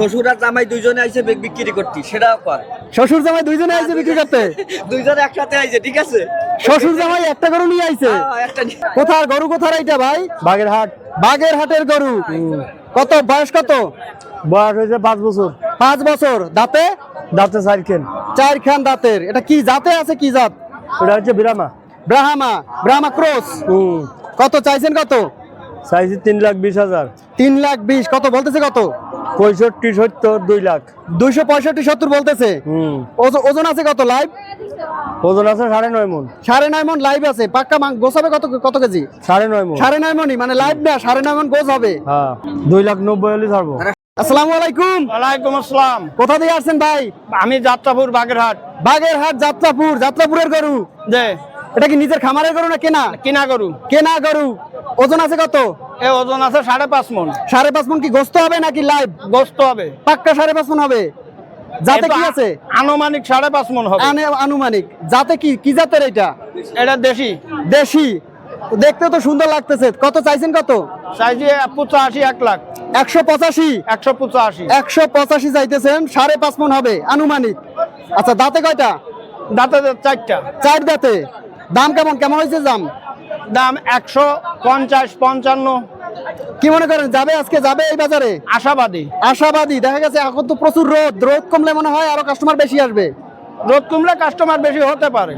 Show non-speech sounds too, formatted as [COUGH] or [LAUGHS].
শ্বশুর আর জামাই দুইজনে আইছে বিক্রি করতি সেটাও কর শ্বশুর জামাই দুইজনে আইছে বিক্রি করতে? [LAUGHS] দুইজনে একসাথে আইছে ঠিক আছে? শ্বশুর জামাই একটা গরু নিয়ে আইছে? হ্যাঁ, কোথার গরু কোথার এইটা ভাই? বাগের হাট বাগের হাটের গরু। কত বয়স কত? বয়স হয়েছে পাঁচ বছর। পাঁচ বছর। দাঁতে? দাঁতে চার খেন চার খান দাঁতের। এটা কি জাতে আছে কি জাত? ওটা হচ্ছে বিরামা ব্রাহ্মা ব্রাহ্মা ক্রস? কত চাইছেন কত? চাইছি তিন লাখ বিশ হাজার। তিন লাখ বিশ। কত বলতেছে কত? পঁয়ষট্টি সত্তর দুই লাখ। দুইশো পঁয়ষট্টি সত্তর বলতেছে? হুম। ওজন আছে কত লাইভ ওজন আছে সাড়ে নয় মন। সাড়ে নয় মন লাইভ আছে। পাক্কা মাং গোছাবে কত কত কেজি? সাড়ে নয় মন। সাড়ে নয় মনই মানে লাইভ না সাড়ে নয় মন গোছ হবে। হ্যাঁ। দুই লাখ নব্বই হলে ছাড়বো। আসসালামু আলাইকুম। ওয়ালাইকুম আসসালাম। কোথা দিয়ে আসছেন ভাই? আমি যাত্রাপুর বাগেরহাট। বাগেরহাট যাত্রাপুর যাত্রাপুরের গরু। যে এটা কি নিজের খামারের গরু না কেনা? কিনা গরু। কেনা গরু। ওজন আছে কত? এ ওজন আছে সাড়ে পাঁচ মন। সাড়ে পাঁচ মন কি গোস্ত হবে নাকি লাইভ? গোস্ত হবে। পাক্কা সাড়ে পাঁচ মন হবে। যাতে কি আছে? আনুমানিক সাড়ে পাঁচ মন হবে। আনে- আনুমানিক। যাতে কি কি জাতের এটা? এটা দেশি। দেশি। দেখতে তো সুন্দর লাগতেছে। কত চাইছেন কত? চাইছি পঁচাশি এক লাখ। একশো পঁচাশি? একশো পঁচাশি। একশো পঁচাশি চাইতেছেন সাড়ে পাঁচ মন হবে। আনুমানিক। আচ্ছা দাঁতে কয়টা? দাঁতে চারটা। চার দাঁতে। দাম কেমন? কেমন হয়েছে দাম দাম একশো পঞ্চাশ পঞ্চান্ন। কি মনে করেন যাবে আজকে? যাবে এই বাজারে? আশাবাদী। আশাবাদী। দেখা গেছে এখন তো প্রচুর রোদ। রোদ কমলে মনে হয় আরও কাস্টমার বেশি আসবে। রোদ কমলে কাস্টমার বেশি হতে পারে।